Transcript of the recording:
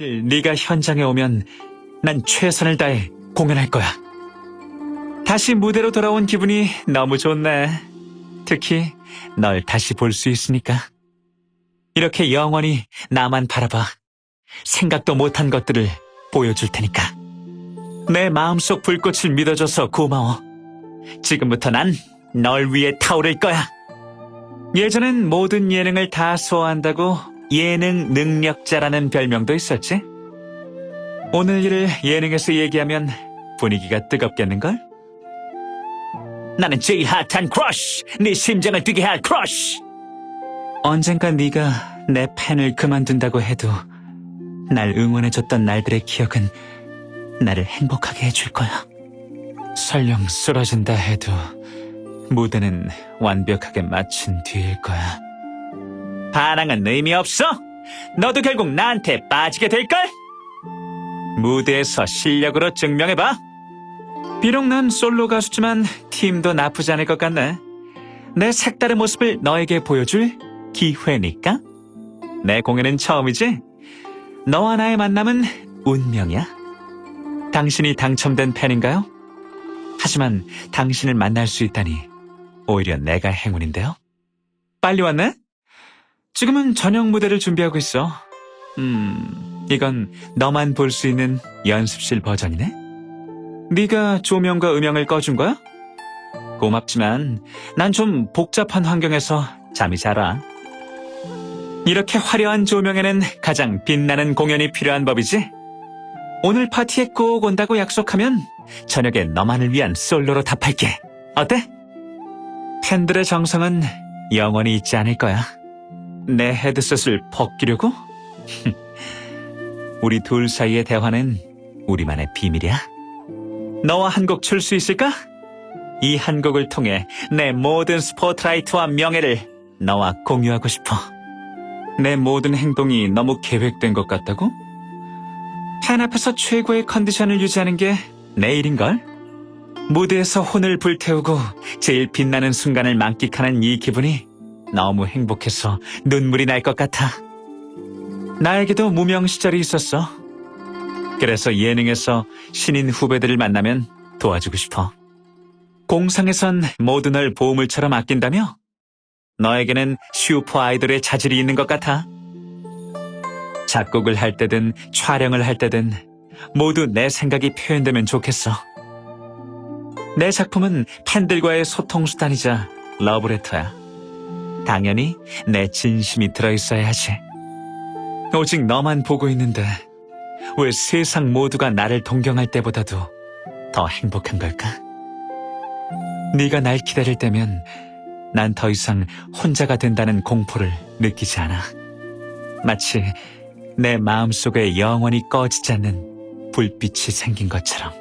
네가 현장에 오면 난 최선을 다해 공연할 거야. 다시 무대로 돌아온 기분이 너무 좋네. 특히 널 다시 볼 수 있으니까. 이렇게 영원히 나만 바라봐. 생각도 못한 것들을 보여줄 테니까. 내 마음속 불꽃을 믿어줘서 고마워. 지금부터 난 널 위해 타오를 거야. 예전엔 모든 예능을 다 소화한다고 예능 능력자라는 별명도 있었지. 오늘 일을 예능에서 얘기하면 분위기가 뜨겁겠는걸? 나는 제일 핫한 크러쉬! 네 심장을 뛰게 할 크러쉬! 언젠가 네가 내 팬을 그만둔다고 해도 날 응원해줬던 날들의 기억은 나를 행복하게 해줄 거야. 설령 쓰러진다 해도 무대는 완벽하게 마친 뒤일 거야. 반항은 의미 없어. 너도 결국 나한테 빠지게 될걸? 무대에서 실력으로 증명해봐. 비록 난 솔로 가수지만 팀도 나쁘지 않을 것 같네. 내 색다른 모습을 너에게 보여줄 기회니까. 내 공연은 처음이지? 너와 나의 만남은 운명이야. 당신이 당첨된 팬인가요? 하지만 당신을 만날 수 있다니 오히려 내가 행운인데요. 빨리 왔네? 지금은 저녁 무대를 준비하고 있어. 음, 이건 너만 볼 수 있는 연습실 버전이네. 네가 조명과 음영을 꺼준 거야? 고맙지만 난 좀 복잡한 환경에서 잠이 잘 와. 이렇게 화려한 조명에는 가장 빛나는 공연이 필요한 법이지. 오늘 파티에 꼭 온다고 약속하면 저녁에 너만을 위한 솔로로 답할게. 어때? 팬들의 정성은 영원히 잊지 않을 거야. 내 헤드셋을 벗기려고? 우리 둘 사이의 대화는 우리만의 비밀이야. 너와 한 곡 출 수 있을까? 이 한 곡을 통해 내 모든 스포트라이트와 명예를 너와 공유하고 싶어. 내 모든 행동이 너무 계획된 것 같다고? 팬 앞에서 최고의 컨디션을 유지하는 게 내 일인걸? 무대에서 혼을 불태우고 제일 빛나는 순간을 만끽하는 이 기분이 너무 행복해서 눈물이 날 것 같아. 나에게도 무명 시절이 있었어. 그래서 예능에서 신인 후배들을 만나면 도와주고 싶어. 공상에선 모두 널 보물처럼 아낀다며? 너에게는 슈퍼 아이돌의 자질이 있는 것 같아. 작곡을 할 때든 촬영을 할 때든 모두 내 생각이 표현되면 좋겠어. 내 작품은 팬들과의 소통수단이자 러브레터야. 당연히 내 진심이 들어있어야 하지. 오직 너만 보고 있는데 왜 세상 모두가 나를 동경할 때보다도 더 행복한 걸까? 네가 날 기다릴 때면 난 더 이상 혼자가 된다는 공포를 느끼지 않아. 마치 내 마음속에 영원히 꺼지지 않는 불빛이 생긴 것처럼.